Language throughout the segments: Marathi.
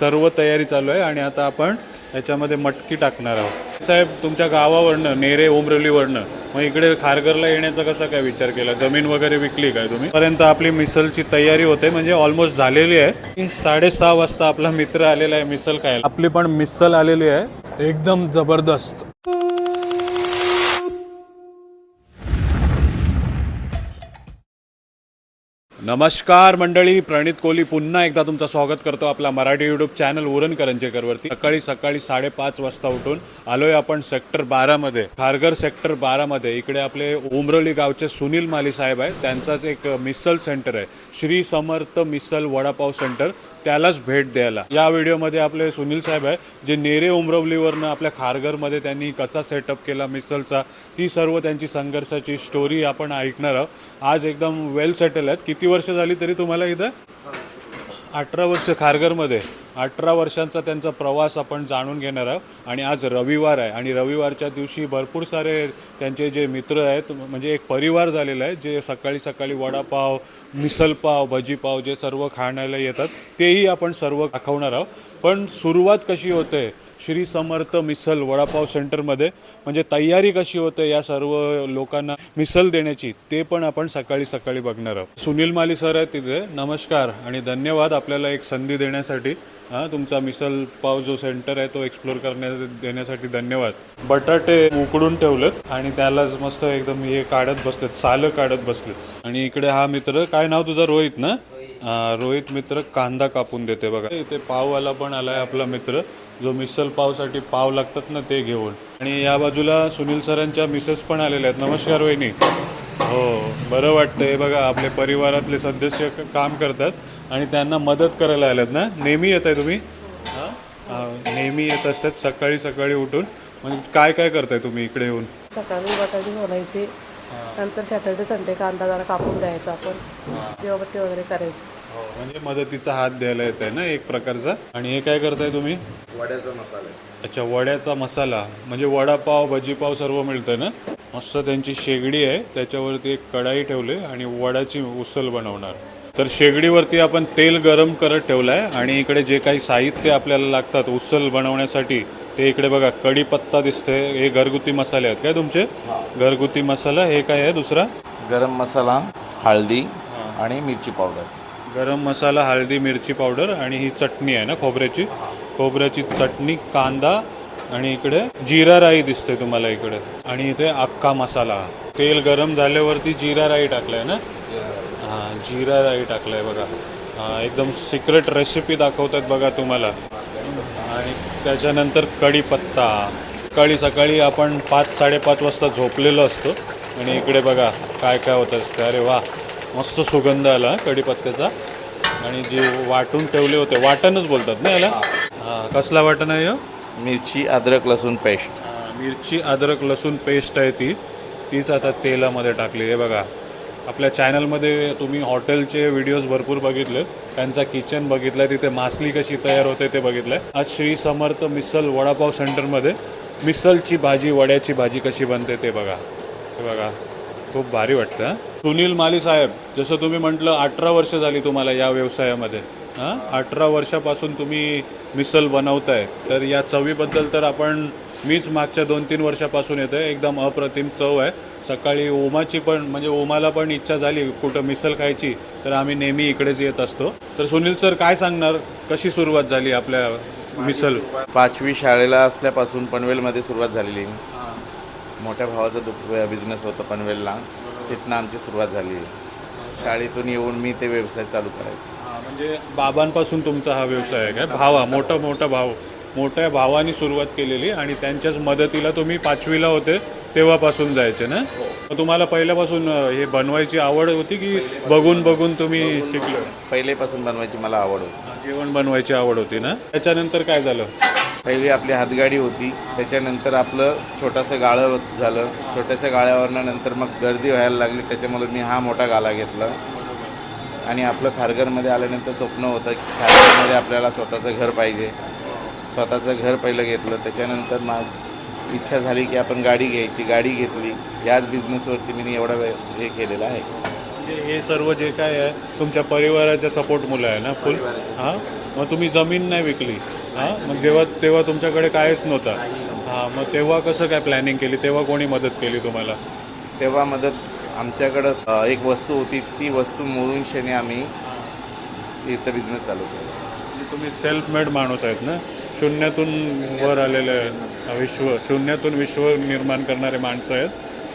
सर्व तयारी चालू आहे आणि आता आपण याच्यामध्ये मटकी टाकणार आहोत. साहेब तुमच्या गावावरनं नेरे उमरलीवरनं मग इकडे खारघरला येण्याचा कसा काय विचार केला? जमीन वगैरे विकली काय तुम्ही? पर्यंत आपली मिसलची तयारी होते म्हणजे ऑलमोस्ट झालेली आहे. साडेसहा वाजता आपला मित्र आलेला आहे मिसल खायला. आपली पण मिसल आलेली आहे. एकदम जबरदस्त. नमस्कार मंडळी प्रणित कोहली पुन्हा एकदा तुमचं स्वागत करतो आपला मराठी युट्यूब चॅनल उरण करंजेकरवरती. सकाळी सकाळी साडेपाच वाजता उठून आलोय आपण सेक्टर बारामध्ये खारघर सेक्टर बारामध्ये इकडे आपले उमरोली गावचे सुनील माली साहेब आहेत. त्यांचाच एक मिसल सेंटर आहे. श्री समर्थ मिसल वडापाव सेंटर त्यालाच भेट द्यायला. या व्हिडिओमध्ये आपले सुनील साहेब आहे जे नेरे उमरवलीवरनं आपल्या खारघरमध्ये त्यांनी कसा सेटअप केला मिसलचा ती सर्व त्यांची संघर्षाची स्टोरी आपण ऐकणार आहोत. आज एकदम वेल सेटल आहेत. किती वर्ष झाली तरी तुम्हाला इथं? अठरा वर्ष खारघरमध्ये अठरा वर्षांचा त्यांचा प्रवास आपण जाणून घेणार आहोत. आणि आज रविवार आहे आणि रविवारच्या दिवशी भरपूर सारे त्यांचे जे मित्र आहेत म्हणजे एक परिवार झालेला आहे जे सकाळी सकाळी वडापाव मिसलपाव भजीपाव जे सर्व खाण्याला येतात तेही आपण सर्व दाखवणार आहोत. पण सुरुवात कशी होते श्री समर्थ मिसल वडापाव सेंटरमध्ये. म्हणजे तयारी कशी होते या सर्व लोकांना मिसल देण्याची ते पण आपण सकाळी सकाळी बघणार आहोत. सुनील माली सर आहेत तिथे. नमस्कार आणि धन्यवाद आपल्याला एक संधी देण्यासाठी. हां तुमचा मिसल पाव जो सेंटर आहे तो एक्सप्लोर करण्या देण्यासाठी धन्यवाद. बटाटे उकडून ठेवलेत आणि त्यालाच मस्त एकदम हे काढत बसलेत सालं काढत बसलेत. आणि इकडे हा मित्र काय नाव तुझं? रोहित ना? रोहित मित्र कांदा कापून देते बघा. इथे पाववाला पण आलाय आपला मित्र. जो मिसल पावसाठी पाव लागतात ना ते घेऊन. आणि या बाजूला सुनील सरांच्या मिसेस पण आलेल्या आहेत. नमस्कार वहिनी. हो बरं वाटतं हे बघा आपले परिवारातले सदस्य क- काम करतात आणि त्यांना मदत करायला आल्यात ना? नेहमी येत आहे तुम्ही नेहमी येत असतात सकाळी सकाळी उठून. म्हणजे काय काय करताय तुम्ही इकडे येऊन? सकाळी बटाटे सोलायचे नंतर सॅटर्डे संडे कांदा जरा कापून द्यायचा आपण. दिवाबत्ती वगैरे करायची. म्हणजे मदतीचा हात द्यायला येत आहे ना एक प्रकारचा? आणि हे काय करताय तुम्ही? वड्याचा मसाला अच्छा वड्याचा मसाला. म्हणजे वडापाव भजीपाव सर्व मिळतं ना? मस्त त्यांची शेगडी आहे त्याच्यावरती एक कढाई ठेवली आणि वड्याची उसल बनवणार. तर शेगडीवरती आपण तेल गरम करत ठेवलं आहे आणि इकडे जे काही साहित्य आपल्याला लागतात उसल बनवण्यासाठी ते इकडे बघा कढीपत्ता दिसते हे घरगुती मसाले आहेत काय तुमचे? घरगुती मसाला हे काय आहे दुसरा? गरम मसाला हळदी आणि मिरची पावडर. गरम मसाला हळदी मिरची पावडर आणि ही चटणी आहे ना खोबऱ्याची. खोबऱ्याची चटणी कांदा आणि इकडे जिरा राई दिसते तुम्हाला इकडे. आणि इथे अख्खा मसाला. तेल गरम झाल्यावरती जिरा राई टाकलाय ना? हां जिरा राई टाकलाय बघा. हां एकदम सिक्रेट रेसिपी दाखवतात बघा तुम्हाला. आणि त्याच्यानंतर कढीपत्ता. सकाळी सकाळी आपण पाच साडेपाच वाजता झोपलेलो असतो. आणि इकडे बघा काय काय होत असतं अरे वा. मस्त सुगंध आला कढीपत्त्याचा. आणि जे वाटून ठेवले होते वाटणच बोलतात ना याला? हां कसला वाटण आहे? मिरची अद्रक लसूण पेस्ट. हां, मिरची अद्रक लसूण पेस्ट आहे ती. तीच आता तेलामध्ये टाकली. आहे बघा आपल्या चॅनलमध्ये तुम्ही हॉटेलचे व्हिडिओज भरपूर बघितले त्यांचा किचन बघितलं तिथे मासली कशी तयार होते ते बघितलं आज श्री समर्थ मिसल वडापाव सेंटरमध्ये मिसलची भाजी वड्याची भाजी कशी बनते ते बघा. हे बघा खूप भारी वाटतं हं? सुनील माली साहेब जसं तुम्ही म्हटलं अठरा वर्ष झाली तुम्हाला या व्यवसायामध्ये. हां? अठरा वर्षापासून तुम्ही मिसल बनवताय. तर या चवीबद्दल तर आपण मीच मागच्या दोन तीन वर्षापासून येतो आहे एकदम अप्रतिम चव आहे. सकाळी ओमाची पण म्हणजे ओमाला पण इच्छा झाली कुठं मिसल खायची तर आम्ही नेहमी इकडेच येत असतो. तर सुनील सर काय सांगणार? कशी सुरुवात झाली आपल्या मिसल? पाचवी शाळेला असल्यापासून पनवेलमध्ये सुरुवात झालेली. मोठ्या भावाचा बिझनेस होता पनवेलला. तिथनं आमची सुरुवात झाली. शाळेतून येऊन मी ते व्यवसाय चालू करायचो. म्हणजे बाबांपासून तुमचा हा व्यवसाय आहे काय? भावा मोठा मोठा भाव मोठ्या भावानी सुरुवात केलेली आणि त्यांच्याच मदतीला तुम्ही पाचवीला होते तेव्हापासून जायचे ना? मग तुम्हाला पहिल्यापासून अं, हे बनवायची आवड होती की बघून बघून तुम्ही शिकलो? पहिलेपासून बनवायची मला आवड होती. जेवण बनवायची आवड होती ना? त्याच्यानंतर काय झालं? पहिली आपली हातगाडी होती त्याच्यानंतर आपलं छोटंसं गाळं झालं. छोट्याशा गाळ्यावरनं नंतर मग गर्दी व्हायला लागली त्याच्यामुळे मी हा मोठा गाला घेतला. आणि आपलं खारघरमध्ये आल्यानंतर स्वप्न होतं की खारघरमध्ये आपल्याला स्वतःचं घर पाहिजे. स्वतःचं घर पहिलं घेतलं त्याच्यानंतर मग इच्छा झाली की आपण गाडी घ्यायची. गाडी घेतली. याच बिझनेसवरती मी एवढा वेळ हे केलेलं आहे. हे सर्व जे काय आहे तुमच्या परिवाराच्या सपोर्ट मुलं आहे ना फुल? हां? मग तुम्ही जमीन नाही विकली. हां? मग जेव्हा तेव्हा तुमच्याकडे काहीच नव्हतं. हां मग तेव्हा कसं काय प्लॅनिंग केली? तेव्हा कोणी मदत केली तुम्हाला? तेव्हा मदत आमच्याकडं अ, एक वस्तू होती. ती वस्तू मोडून शेने आम्ही इथं बिझनेस चालू केला. म्हणजे तुम्ही सेल्फ मेड माणूस आहेत ना? शून्यातून वर आलेले विश्व शून्यातून विश्व निर्माण करणारे माणसं आहेत.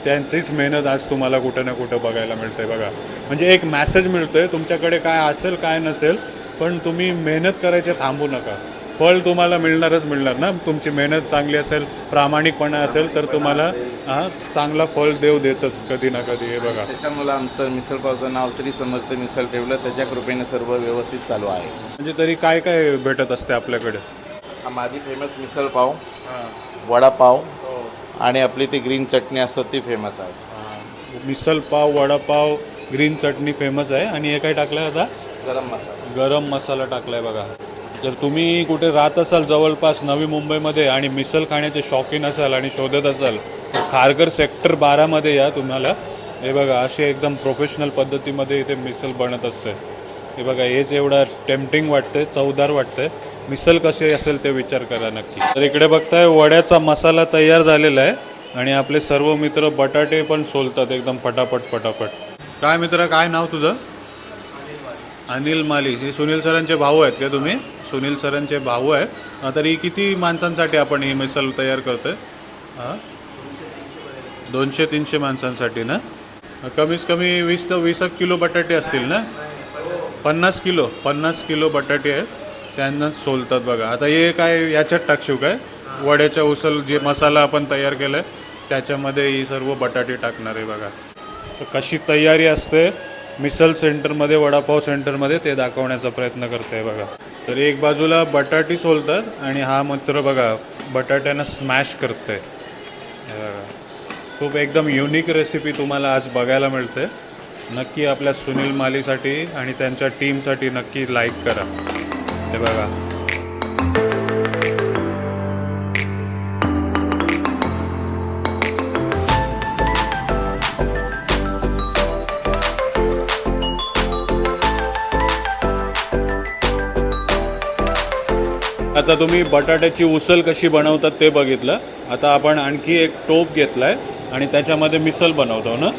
त्यांचीच मेहनत आज तुम्हाला कुठं ना कुठं बघायला मिळते बघा. म्हणजे एक मॅसेज मिळतोय तुमच्याकडे काय असेल काय नसेल पण तुम्ही मेहनत करायचे थांबू नका. फळ तुम्हाला मिळणारच मिळणार ना? तुमची मेहनत चांगली असेल प्रामाणिकपणा असेल तर तुम्हाला हा चांगला फळ देव देतच कधी ना कधी हे बघा. त्याच्यामुळं आमचं मिसळपावचं नाव श्री समर्थ मिसळ ठेवलं. त्याच्या कृपेने सर्व व्यवस्थित चालू आहे. म्हणजे तरी काय काय भेटत असते आपल्याकडे? हा माझी फेमस मिसळ पाव वडापाव आणि आपली ती ग्रीन चटणी असतं ती फेमस आहे. मिसल पाव वडापाव ग्रीन चटणी फेमस आहे. आणि हे काय टाकलं आता? गरम मसाला. गरम मसाला टाकलाय बघा. जर तुम्ही कुठे राहत असाल जवळपास नवी मुंबईमध्ये आणि मिसल खाण्याचे शौकीन असाल आणि शोधत असाल तर खारघर सेक्टर बारामध्ये या तुम्हाला. हे बघा असे एकदम प्रोफेशनल पद्धतीमध्ये इथे मिसल बनत असते. हे बघा हेच एवढा टेम्पटिंग वाटतंय चवदार वाटतंय. मिसल कसे असेल ते विचार करा नक्की. तर इकडे बघताय वड्याचा मसाला तयार झालेला आहे आणि आपले सर्व मित्र बटाटे पण सोलतात एकदम पटापट पटापट. काय मित्र काय नाव तुझं? अनिल माली. हे सुनील सरांचे भाऊ आहेत का तुम्ही? सुनील सरांचे भाऊ आहेत तरी किती माणसांसाठी आपण ही मिसल तयार करतोय? हां दोनशे तीनशे माणसांसाठी ना? कमीत कमी वीस तर वीस एक किलो बटाटे असतील ना? पन्नास किलो पन्नास किलो बटाटे आहेत त्यांना सोलतात बघा. आता हे काय याच्यात टाकशीव काय? वड्याच्या उसल जे मसाला आपण तयार केला आहे त्याच्यामध्ये ही सर्व बटाटे टाकणार आहे बघा. तर कशी तयारी असते? मिसल सेंटरमध्ये वडापाव सेंटरमध्ये ते दाखवण्याचा प्रयत्न करते बघा. तर एक बाजूला बटाटी सोलतात आणि हा मात्र बघा बटाट्यानं स्मॅश करते आहे खूप एकदम युनिक रेसिपी तुम्हाला आज बघायला मिळते नक्की आपल्या सुनील मालीसाठी आणि त्यांच्या टीमसाठी नक्की लाईक करा. हे बघा. आता तुम्ही बटाट्याची उसल कशी बनवतात ते बघितलं. आता आपण आणखी एक टोप घेतला आहे आणि त्याच्यामध्ये मिसल बनवतो ना?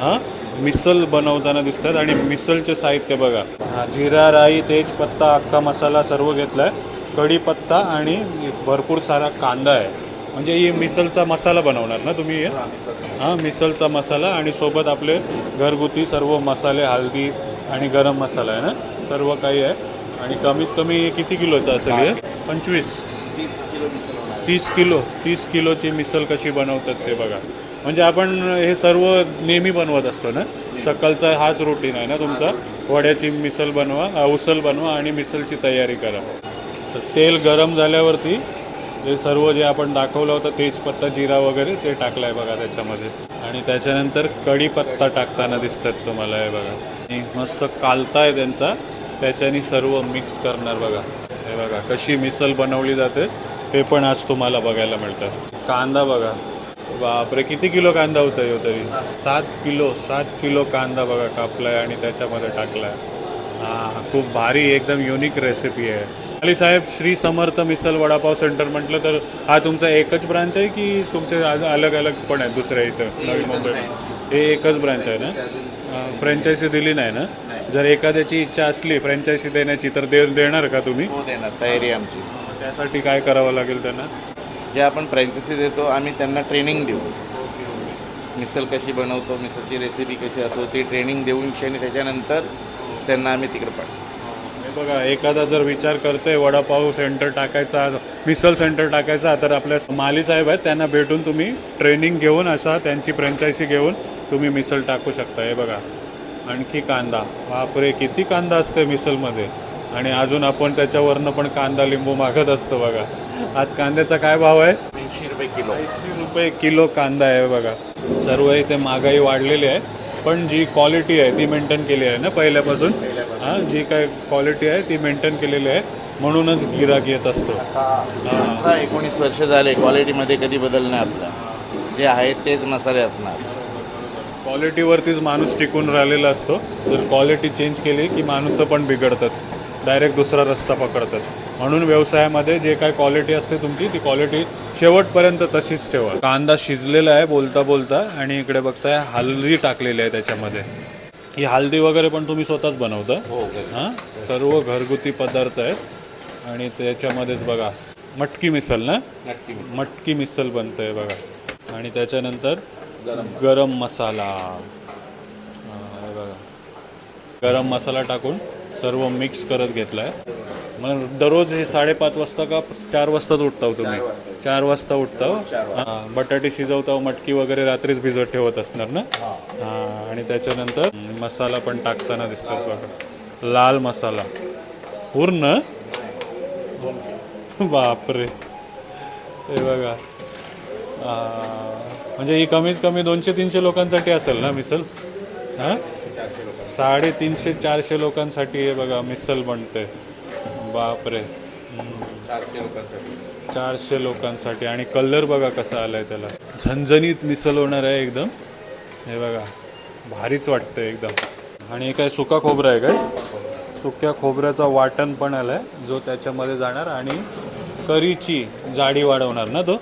हां? मिसल बनवताना दिसतात आणि मिसलचे साहित्य बघा. हां जिरा राई तेजपत्ता अख्खा मसाला सर्व घेतला आहे कढीपत्ता आणि भरपूर सारा कांदा आहे. म्हणजे ही मिसलचा मसाला बनवणार ना तुम्ही हे? हां मिसलचा मसाला आणि सोबत आपले घरगुती सर्व मसाले हळदी आणि गरम मसाला आहे ना? सर्व काही आहे. आणि कमीत कमी किती किलोचं असेल हे? पंचवीस. तीस किलो तीस किलो तीस किलोची मिसल कशी बनवतात ते बघा. म्हणजे आपण हे सर्व नेहमी बनवत असतो ना? सकाळचा हाच रुटीन आहे ना तुमचा? वड्याची मिसल बनवा उसल बनवा आणि मिसलची तयारी करा. तर तेल गरम झाल्यावरती ते सर्व जे आपण दाखवलं होतं तेजपत्ता जिरा वगैरे ते टाकलं आहे बघा त्याच्यामध्ये. आणि त्याच्यानंतर कढीपत्ता टाकताना दिसतात तुम्हाला हे बघा. आणि मस्त कालताय त्यांचा. त्याच्यानी सर्व मिक्स करणार बघा. बघा कशी मिसल बनवली जाते ते पण आज तुम्हाला बघायला मिळतं. कांदा बघा. बापरे किती किलो कांदा होता हो तरी? सात किलो सात किलो कांदा बघा कापलाय आणि त्याच्यामध्ये टाकलाय. हा खूप भारी एकदम युनिक रेसिपी आहे. अली साहेब श्री समर्थ मिसल वडापाव सेंटर म्हटलं तर हा तुमचा एकच ब्रांच आहे की तुमचे अलग अलग पण आहेत दुसऱ्या इथं नवी मुंबईत हे एकच ब्रांच आहे ना? फ्रँचायसी दिली नाही ना? जर एखाद्याची इच्छा असली फ्रँचायसी देण्याची तर दे देणार का तुम्ही? हो देणार. तयारी आमची. त्यासाठी काय करावं लागेल त्यांना? जे आपण फ्रँचायसी देतो आम्ही त्यांना ट्रेनिंग देऊ. मिसळ कशी बनवतो मिसळची रेसिपी कशी असतो ती ट्रेनिंग देऊन आणि त्याच्यानंतर त्यांना आम्ही तिकडे पाठवतो हे बघा एखादा जर विचार करतोय वडापाव सेंटर टाकायचा मिसल सेंटर टाकायचा तर आपल्या माली साहेब आहेत त्यांना भेटून तुम्ही ट्रेनिंग घेऊन असा त्यांची फ्रँचायसी घेऊन तुम्ही मिसल टाकू शकता. हे बघा. आणखी कांदा. बापरे किती कांदा असते मिसलमध्ये आणि अजून आपण त्याच्यावरनं पण कांदा लिंबू मागत असतो बघा. आज कांद्याचा काय भाव आहे? ऐंशी रुपये किलो. ऐंशी रुपये किलो कांदा आहे बघा. सर्व इथे महागाई वाढलेली आहे पण जी क्वालिटी आहे ती मेंटेन केली आहे ना पहिल्यापासून? हां जी काय क्वालिटी आहे ती मेंटेन केलेली आहे. म्हणूनच गिराक येत असतो. एकोणीस वर्ष झाले क्वालिटीमध्ये कधी बदल नाही आपला. जे आहे तेच मसाले असणार. क्वालिटीवरतीच माणूस टिकून राहिलेला असतो. जर क्वालिटी चेंज केली की माणूसं पण बिघडतात. डायरेक्ट दुसरा रस्ता पकडतात. म्हणून व्यवसायामध्ये जे काय क्वालिटी असते तुमची ती क्वालिटी शेवटपर्यंत तशीच ठेवा. कांदा शिजलेला आहे बोलता बोलता आणि इकडे बघताय हल्दी टाकलेली आहे त्याच्यामध्ये. ही हल्दी वगैरे पण तुम्ही स्वतःच बनवता? हो हां. सर्व घरगुती पदार्थ आहेत. आणि त्याच्यामध्येच बघा मटकी मिसल ना? मटकी मिसल बनतंय बघा. आणि त्याच्यानंतर गरम मसाला. हा, हे बघा. गरम मसाला टाकून सर्व मिक्स करत घेतलाय. मग दररोज हे साडेपाच वाजता का चार वाजताच उठताव तुम्ही? चार वाजता. उठताव हा, बटाटे शिजवताव मटकी वगैरे रात्रीच भिजत ठेवत असणार ना? हा. आणि त्याच्यानंतर मसाला पण टाकताना दिसतात बघा. लाल मसाला. पूर्ण? बापरे. हे बघा. म्हणजे ही कमीत कमी दोनशे तीनशे लोकांसाठी असेल ना मिसल? हां? साडेतीनशे चारशे लोकांसाठी हे बघा मिसल बनते. बापरे. चारशे लोकांसाठी. चारशे लोकांसाठी. आणि कलर बघा कसा आलाय त्याला. झणझणीत मिसल होणार आहे एकदम. हे बघा भारीच वाटतं एकदम. आणि काय सुका खोबरं आहे काय? सुक्या खोबऱ्याचा वाटण पण आलाय जो त्याच्यामध्ये जाणार आणि करीची जाडी वाढवणार ना तो?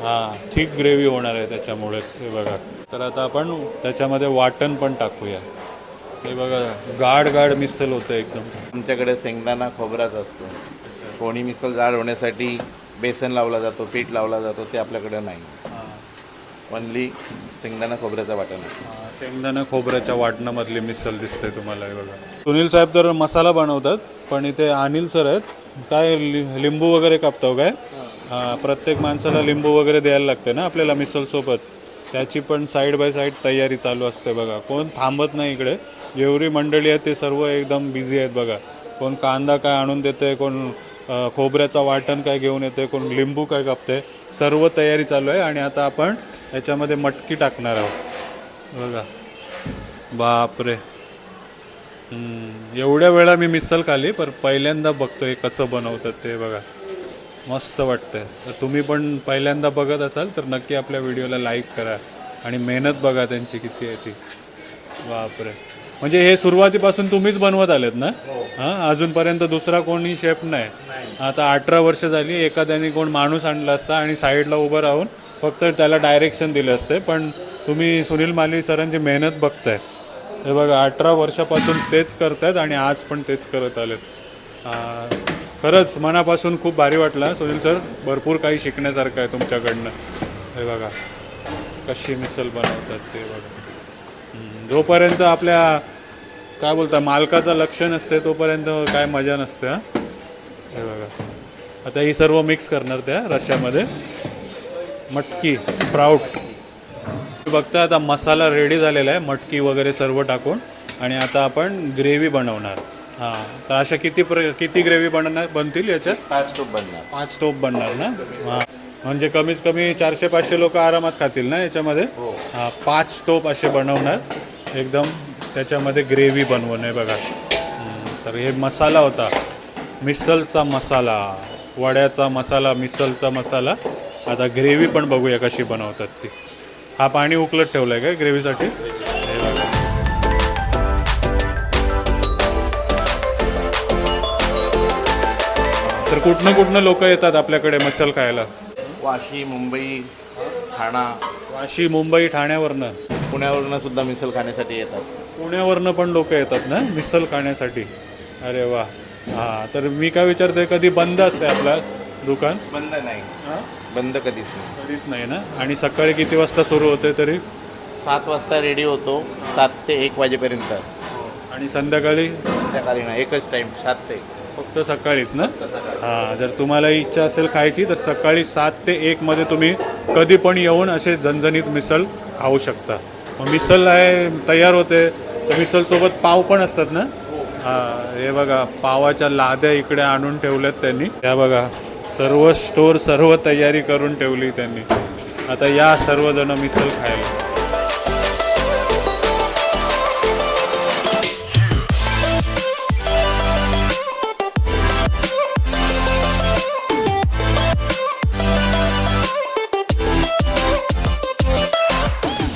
हां थिक ग्रेव्ही होणार आहे त्याच्यामुळेच हे बघा. तर आता आपण त्याच्यामध्ये वाटण पण टाकूया. हे बघा गाड गाड मिसल होतं एकदम. आमच्याकडे शेंगदाणा खोबराच असतो. कोणी मिसल जाड होण्यासाठी बेसन लावला जातो पीठ लावला जातो ते आपल्याकडे नाही. ओनली शेंगदाणा खोबऱ्याचा वाटण असतो. शेंगदाणा खोबऱ्याच्या वाटणामधली मिसल दिसते तुम्हाला हे बघा. सुनील साहेब तर मसाला बनवतात पण इथे अनिल सर आहेत. काय लि- लिंबू वगैरे कापतो काय? हां प्रत्येक माणसाला लिंबू वगैरे द्यायला लागते ना आपल्याला मिसलसोबत त्याची पण साईड बाय साईड तयारी चालू असते बघा. कोण थांबत नाही इकडे. जेवढी मंडळी आहेत ते सर्व एकदम बिझी आहेत बघा. कोण कांदा काय आणून देते कोण खोबऱ्याचा वाटण काय घेऊन येते कोण लिंबू काय कापते सर्व तयारी चालू आहे आणि आता आपण याच्यामध्ये मटकी टाकणार आहोत. बघा. बापरे. एवढ्या वेळा मी मिसल खाली पण पहिल्यांदा बघतोय कसं बनवतात ते बघा. मस्त वाटतंय. तर तुम्ही पण पहिल्यांदा बघत असाल तर नक्की आपल्या व्हिडिओला लाईक करा आणि मेहनत बघा त्यांची किती आहे ती. बापरे. म्हणजे हे सुरुवातीपासून तुम्हीच बनवत आलेत ना? हां. अजूनपर्यंत दुसरा कोणी शेफ नाही. आता अठरा वर्ष झाली एखाद्याने कोण माणूस आणला असता आणि साईडला उभं राहून फक्त त्याला डायरेक्शन दिलं असते. पण तुम्ही सुनील माली सरांची मेहनत बघताय. हे बघा अठरा वर्षापासून तेच करतात आणि आज पण तेच करत आलेत. खरंच मनापासून खूप भारी वाटलं. सुनील सर भरपूर काही शिकण्यासारखं आहे तुमच्याकडनं. हे बघा कशी मिसल बनवतात ते बघा. जोपर्यंत आपल्या काय बोलता मालकाचं लक्ष नसते तोपर्यंत काय मजा नसते हां? हे बघा. आता ही सर्व मिक्स करणार त्या रश्यामध्ये मटकी स्प्राऊट बघता आता मसाला रेडी झालेला आहे मटकी वगैरे सर्व टाकून. आणि आता आपण ग्रेव्ही बनवणार. हां तर अशा किती प्र किती ग्रेव्ही बनवणार बनतील याच्यात? पाच टोप बनणार. पाच टोप बनणार ना? हां म्हणजे कमीत कमी चारशे पाचशे लोक आरामात खातील ना याच्यामध्ये? हां. पाच टोप असे बनवणार. एकदम त्याच्यामध्ये ग्रेव्ही बनवून आहे बघा. तर हे मसाला होता. मिसलचा मसाला. वड्याचा मसाला मिसलचा मसाला. आता ग्रेव्ही पण बघूया कशी बनवतात ती. हा पाणी उकलत ठेवलं आहे काय ग्रेव्हीसाठी? तर कुठनं कुठनं लोक येतात आपल्याकडे मसाल खायला? वाशी मुंबई ठाणा. वाशी मुंबई ठाण्यावरनं. पुण्यावरून सुद्धा मिसल खाण्यासाठी येतात. पुण्यावरनं पण लोक येतात ना मिसल खाण्यासाठी? अरे वा. हां तर मी काय विचारतोय कधी बंद असते आपलं दुकान? बंद नाही. बंद कधीच नाही. कधीच नाही ना? आणि सकाळी किती वाजता सुरू होते तरी? सात वाजता रेडी होतो. सात ते एक वाजेपर्यंत असतो. आणि संध्याकाळी? संध्याकाळी ना एकच टाईम सात ते एक. फक्त सकाळीच ना? हां जर तुम्हाला इच्छा असेल खायची तर सकाळी सात ते एकमध्ये तुम्ही कधी पण येऊन असे झणझणीत मिसल खाऊ शकता. मग मिसल आहे तयार होते. तर मिसलसोबत पाव पण असतात ना? हां हे बघा पावाच्या लाद्या इकडे आणून ठेवल्यात त्यांनी. त्या बघा सर्व स्टोर सर्व तयारी करून ठेवली त्यांनी. आता या सर्वजण मिसल खायला.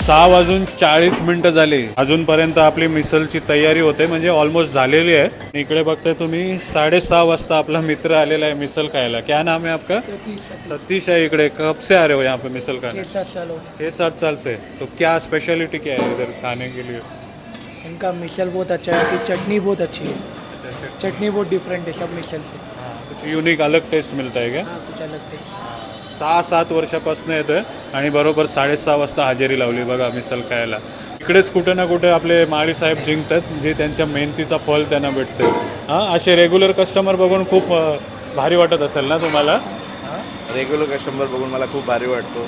सहा वाजून चाळीस मिनिटं झाली. अजूनपर्यंत आपली मिसलची तयारी होते म्हणजे ऑलमोस्ट झालेली आहे. इकडे बघताय तुम्ही साडेसहा वाजता आपला मित्र आलेला आहे मिसल खायला. क्या नाम है आपका? सतीश है इकडे. कब से आ रहे हो यहाँ पे मिसल खाने? साल हो छः सात साल से. तो क्या स्पेशलिटी क्या है इधर खाने के लिए? इनका मिसल बहुत अच्छा है कि चटनी बहुत अच्छी है. चटनी. बहुत डिफरेंट है सब मिसल से. कुछ युनिक अलग टेस्ट मिलता है क्या? कुछ अलग थे सहा सात वर्षापासून येतोय आणि बरोबर साडेसहा वाजता हजेरी लावली बघा मिसल खायला इकडेच कुठे ना कुठे आपले माळी साहेब जिंकतात जे त्यांच्या मेहनतीचा फल त्यांना भेटते हां असे रेग्युलर कस्टमर बघून खूप भारी वाटत असेल ना तुम्हाला? रेग्युलर कस्टमर बघून मला खूप भारी वाटतो.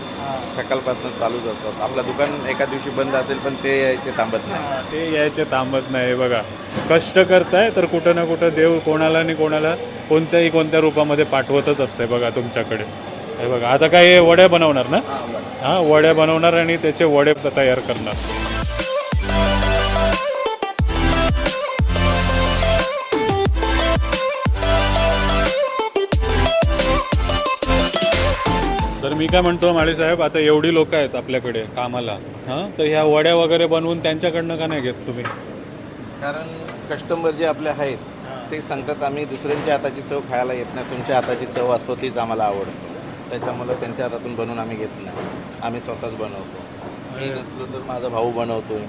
सकाळपासून चालूच असतात. आपलं दुकान एका दिवशी बंद असेल पण ते यायचे थांबत नाही. ते यायचे थांबत नाही बघा. कष्ट करताय तर कुठं ना कुठं देव कोणाला आणि कोणाला कोणत्याही कोणत्या रूपामध्ये पाठवतच असते बघा तुमच्याकडे. हे बघा आता काय वड्या बनवणार ना? हां वड्या बनवणार आणि त्याचे वडे तयार करणार. तर मी काय म्हणतो माळी साहेब आता एवढी लोक आहेत आपल्याकडे कामाला हां? तर ह्या वड्या वगैरे बनवून त्यांच्याकडनं का नाही घेत तुम्ही? कारण कस्टमर जे आपले आहेत ते सांगतात आम्ही दुसऱ्यांच्या हाताची चव खायला येत नाही तुमच्या हाताची चव असो तीच आम्हाला आवडते. त्याच्यामुळं त्यांच्या हातातून बनवून आम्ही घेत नाही. आम्ही स्वतःच बनवतो. मी नसलो तर माझा भाऊ बनवतोय.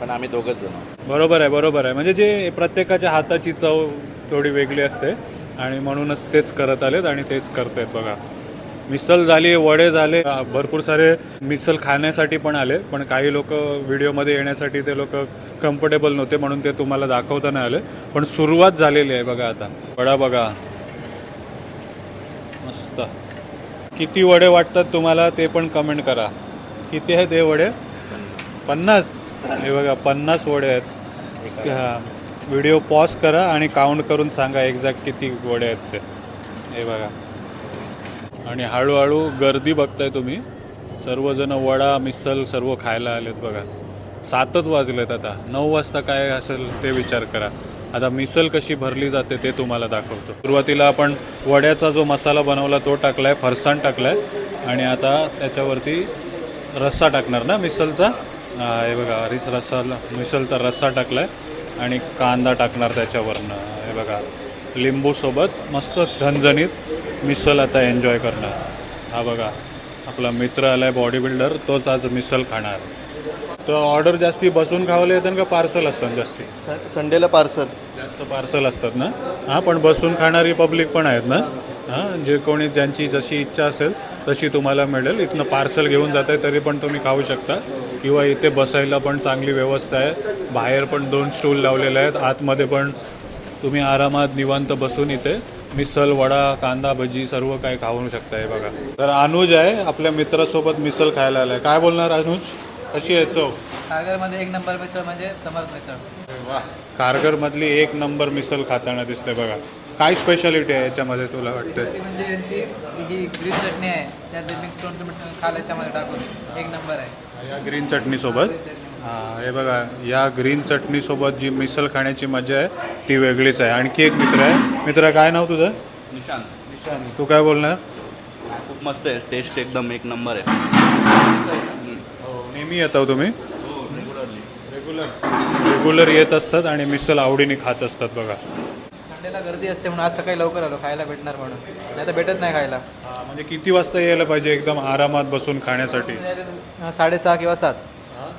पण आम्ही दोघंच जण आहोत. बरोबर आहे बरोबर आहे. म्हणजे जे प्रत्येकाच्या हाताची चव थोडी वेगळी असते आणि म्हणूनच तेच करत आलेत आणि तेच करतायत बघा. मिसल झाली वडे झाले. अ, भरपूर सारे मिसल खाण्यासाठी पण आले पण काही लोक व्हिडिओमध्ये येण्यासाठी ते लोक कम्फर्टेबल नव्हते म्हणून ते तुम्हाला दाखवता नाही आले. पण सुरुवात झालेली आहे बघा आता. वडा बघा. मस्त. किती वडे वाटतात तुम्हाला ते पण कमेंट करा. किती आहेत हे वडे? पन्नास. हे बघा पन्नास वडे आहेत. हां व्हिडिओ पॉज करा आणि काउंट करून सांगा एक्झॅक्ट किती वडे आहेत ते. हे बघा. आणि हळूहळू गर्दी बघताय तुम्ही. सर्वजण वडा मिसल सर्व खायला आलेत बघा. सातच वाजलेत आता. नऊ वाजता काय असेल ते विचार करा. आता मिसल कशी भरली जाते ते तुम्हाला दाखवतो. सुरुवातीला आपण वड्याचा जो मसाला बनवला तो टाकलाय फरसाण टाकलाय आणि आता त्याच्यावरती रस्सा टाकणार ना मिसलचा हे बघा हरीच रस्सा मिसलचा रस्सा टाकलाय आणि कांदा टाकणार त्याच्यावरनं. हे बघा लिंबूसोबत मस्त झणझणीत मिसल आता एन्जॉय करणार. हा बघा आपला मित्र आलाय बॉडी बिल्डर तोच आज मिसल खाणार. तो ऑर्डर जास्ती बसून खावले येतात का पार्सल असतात जास्ती? संडेला पार्सल. जास्त पार्सल असतात ना? हां पण बसून खाणारी पब्लिक पण आहेत ना? हां जे कोणी ज्यांची जशी इच्छा असेल तशी तुम्हाला मिळेल. इथनं पार्सल घेऊन जात आहे तरी पण तुम्ही खाऊ शकता. किंवा इथे बसायला पण चांगली व्यवस्था आहे. बाहेर पण दोन स्टूल लावलेले आहेत. आतमध्ये पण तुम्ही आरामात निवांत बसून इथे मिसल वडा कांदा भजी सर्व काही खाऊ शकता हे बघा. तर अनुज आहे आपल्या मित्रासोबत मिसल खायला आलाय. काय बोलणार अनुज? कशी आहे चव? कारगरमध्ये एक नंबर मिसळ म्हणजे समर्थ मिसळ. वा. कारगरमधली एक नंबर मिसल खाताना दिसते बघा. काय स्पेशालिटी आहे याच्यामध्ये तुला वाटतं ती म्हणजे यांची ही ग्रीन चटणी आहे. त्यात मिक्स करून तुम्ही खाल याच्यामध्ये टाकून एक नंबर आहे. या ग्रीन चटणीसोबत? हां हे बघा या ग्रीन चटणीसोबत जी मिसल खाण्याची मजा आहे ती वेगळीच आहे. आणखी एक मित्र आहे. मित्र काय नाव तुझं? निशान निशान तू काय बोलणार? खूप मस्त आहे. टेस्ट एकदम एक नंबर आहे. नेहमी येतो तुम्ही? रेग्युलर रेग्युलर येत असतात आणि मिसल आवडीने खात असतात बघा. संडेला गर्दी असते म्हणून आज सकाळी लवकर आलो खायला भेटणार म्हणून. नाही तर भेटत नाही खायला. हां, म्हणजे किती वाजता यायला पाहिजे एकदम आरामात बसून खाण्यासाठी? अं, साडेसहा किंवा सात.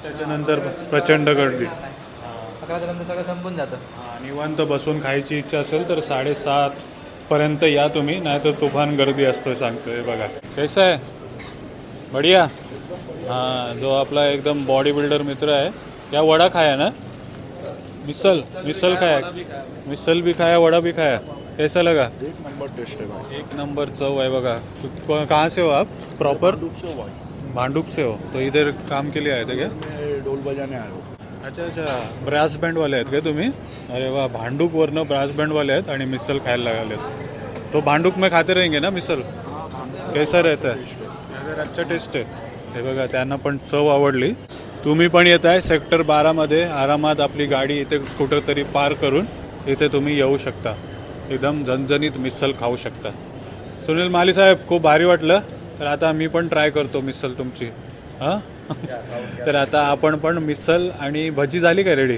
त्याच्यानंतर प्रचंड गर्दी. नंतर सगळं संपून जातं. हा, निवांत बसून खायची इच्छा असेल तर साडेसात पर्यंत या तुम्ही नाहीतर तुफान गर्दी असतो सांगतोय बघा. कैसा आहे बढिया? हां जो आपला एकदम बॉडी बिल्डर मित्र आहे या वडा खाया ना? मिसल मिसल खाया. मिसल भी खाया वडा भी खाया. कैसा लगा? एक नंबर टेस्ट है भाई. एक नंबर चव है बघा. कहाँ से हो आप? प्रॉपर भांडुप से हो तो इधर काम के लिए आए थे क्या? मैं डोल बजाने आया हूँ. अच्छा अच्छा. ब्रास बँडवाले आहेत का तुम्ही? अरे वा भांडूकवरनं ब्रास बँडवाले आहेत आणि मिसल खायला लागलेत तो भांडूक में खाते रहेंगे ना मिसल? कैसा रहता है? अगर अच्छा टेस्ट आहे हे बघा त्यांना पण चव आवडली. तुम्ही पण येत आहे सेक्टर बारामध्ये आरामात आपली गाडी इथे स्कूटर तरी पार करून इथे तुम्ही येऊ शकता. एकदम झणझणीत मिसल खाऊ शकता. सुनील माली साहेब खूप भारी वाटलं. तर आता मी पण ट्राय करतो मिसल तुमची. हां? तर आता आपण पण मिसल आणि भजी झाली का रेडी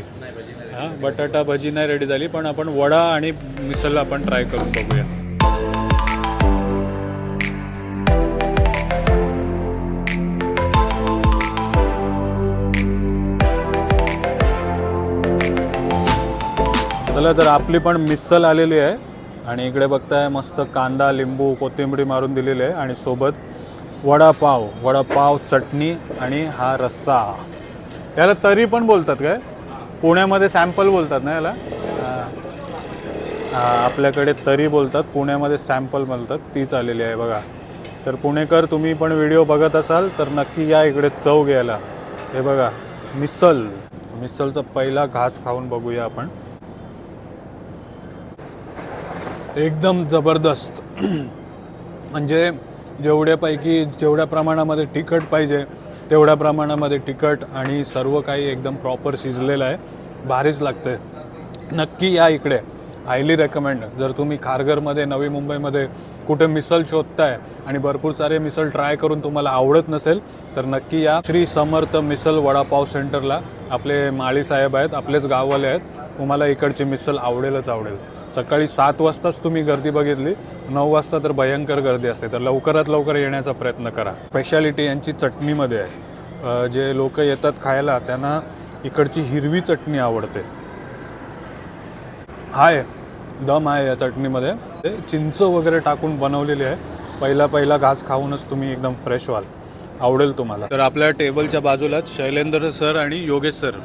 हां बटाटा भजी नाही रेडी झाली पण आपण वडा आणि मिसल आपण ट्राय करून बघूया. चला तर आपली पण मिसल आलेली आहे. आणि इकडे बघताय मस्त कांदा लिंबू कोथिंबडी मारून दिलेली आहे. आणि सोबत वडापाव वडापाव चटणी आणि हा रस्सा. याला तरी पण बोलतात काय? पुण्यामध्ये सॅम्पल बोलतात ना याला? आपल्याकडे तरी बोलतात. पुण्यामध्ये सॅम्पल बोलतात. तीच आलेली आहे बघा. तर पुणेकर तुम्ही पण व्हिडिओ बघत असाल तर नक्की या इकडे चव घ्यायला. हे बघा मिसल. मिसलचा पहिला घास खाऊन बघूया आपण. एकदम जबरदस्त. म्हणजे जेवढ्यापैकी जेवढ्या प्रमाणामध्ये तिखट पाहिजे तेवढ्या प्रमाणामध्ये तिखट आणि सर्व काही एकदम प्रॉपर शिजलेलं आहे. भारीच लागते नक्की या इकडे. हायली रेकमेंड जर तुम्ही खारघरमध्ये नवी मुंबईमध्ये कुठे मिसल शोधताय आणि भरपूर सारे मिसल ट्राय करून तुम्हाला आवडत नसेल तर नक्की या. श्री समर्थ मिसल वडापाव सेंटरला आपले माळी साहेब आहेत आपलेच गाववाले आहेत. तुम्हाला इकडची मिसल आवडेलच आवडेल. सकाळी सात वाजताच तुम्ही गर्दी बघितली. नऊ वाजता तर भयंकर गर्दी असते. तर लवकरात लवकर येण्याचा प्रयत्न करा. स्पेशालिटी यांची चटणीमध्ये आहे. जे लोक येतात खायला त्यांना इकडची हिरवी चटणी आवडते. आहे दम आहे या चटणीमध्ये. ते चिंच वगैरे टाकून बनवलेली आहे. पहिला पहिला घास खाऊनच तुम्ही एकदम फ्रेश व्हाल. आवडेल तुम्हाला. तर आपल्या टेबलच्या बाजूलाच शैलेंद्र सर आणि योगेश सर.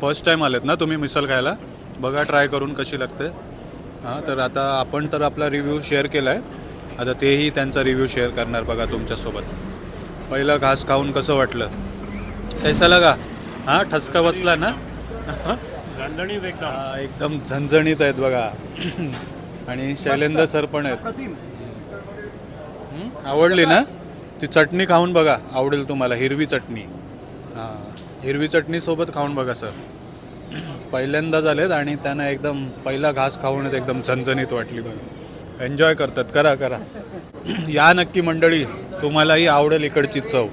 फर्स्ट टाईम आलेत ना तुम्ही मिसल खायला? बघा ट्राय करून कशी लागते. हां तर आता आपण तर आपला रिव्ह्यू शेअर केला आहे आता तेही त्यांचा रिव्ह्यू शेअर करणार बघा तुमच्यासोबत. पहिला घास खाऊन कसं वाटलं? कैसा लगा. हां ठसका बसला ना? हा, एकदम. झणझणीत आहेत बघा. आणि शैलेंद्र सर पण आहेत? आवडली ना? ती चटणी खाऊन बघा. आवडेल तुम्हाला हिरवी चटणी. हां हिरवी चटणी सोबत खाऊन बघा सर. पहिल्यांदा झालेत आणि त्यांना एकदम पहिला घास खाऊनच एकदम झणझणीत वाटली बघा. एन्जॉय करतात करा करा. या नक्की मंडळी तुम्हालाही आवडेल इकडची चव.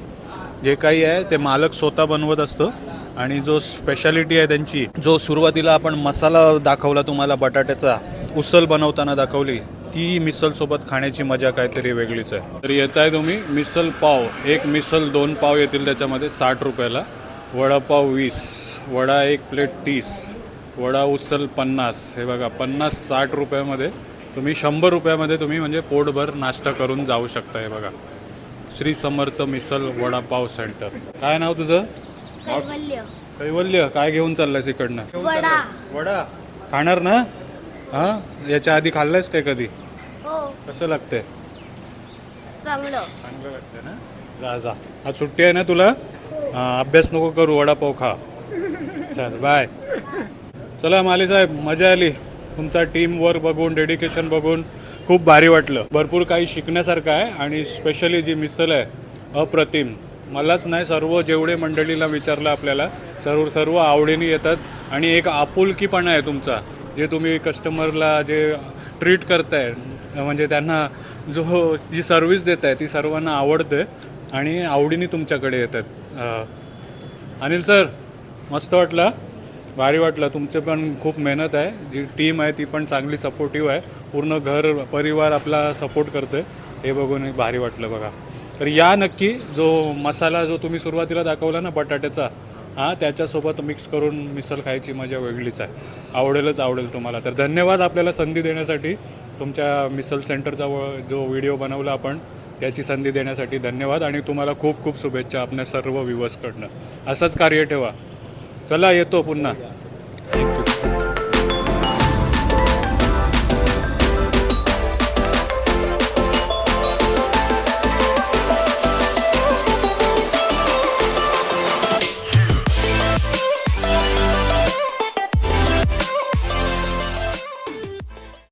जे काही आहे ते मालक स्वतः बनवत असतो आणि जो स्पेशालिटी आहे त्यांची जो सुरुवातीला आपण मसाला दाखवला तुम्हाला बटाट्याचा उसल बनवताना दाखवली ती मिसल सोबत खाण्याची मजा काहीतरी वेगळीच आहे. तर येत आहे तुम्ही मिसल पाव. एक मिसल दोन पाव येतील त्याच्यामध्ये साठ रुपयाला. वडापाव वीस वडा एक प्लेट तीस वडा उसल पन्नास. हे बघा पन्नास साठ रुपयामध्ये तुम्ही शंभर रुपयामध्ये तुम्ही म्हणजे पोटभर नाश्ता करून जाऊ शकता हे बघा. श्री समर्थ मिसल वडापाव सेंटर. काय नाव तुझं? कैवल्य. कैवल्य. काय घेऊन चाललायस इकडनं? वडा. वडा. खाणार ना? हां? याच्या आधी खाल्लंयस काय कधी? हो. कसं लागतंय? चांगलं. चांगलं लागतंय ना? जा जा. आज सुट्टी आहे ना तुला? हां अभ्यास नको करू वडापाव खा. चल बाय चला माली साहेब मजा आली. तुमचा टीम वर्क बघून डेडिकेशन बघून खूप भारी वाटलं. भरपूर काही शिकण्यासारखं आहे आणि स्पेशली जी मिसल आहे अप्रतिम. मलाच नाही सर्व जेवढे मंडळीला विचारलं आपल्याला सर्व सर्व आवडीने येतात. आणि एक आपुलकीपणा आहे तुमचा जे तुम्ही कस्टमरला जे ट्रीट करताय म्हणजे त्यांना जो जी सर्व्हिस देत आहे ती सर्वांना आवडते आणि आवडीने तुमच्याकडे येतात. अनिल सर मस्त वाटलं. भारी वाटलं. तुमचं पण खूप मेहनत आहे. जी टीम आहे ती पण चांगली सपोर्टिव्ह आहे. पूर्ण घर परिवार आपला सपोर्ट करते हे बघून भारी वाटलं बघा. तर या नक्की जो मसाला जो तुम्ही सुरुवातीला दाखवला ना बटाट्याचा हां त्याच्यासोबत मिक्स करून मिसल खायची मजा वेगळीच आहे. आवडेलच आवडेल तुम्हाला. तर धन्यवाद आपल्याला संधी देण्यासाठी. तुमच्या मिसल सेंटरचा व- जो व्हिडिओ बनवला आपण त्याची संधी देण्यासाठी धन्यवाद आणि तुम्हाला खूप खूप शुभेच्छा आपल्या सर्व व्ह्युअर्सकडनं असंच कार्य ठेवा. चला येतो पुन्हा.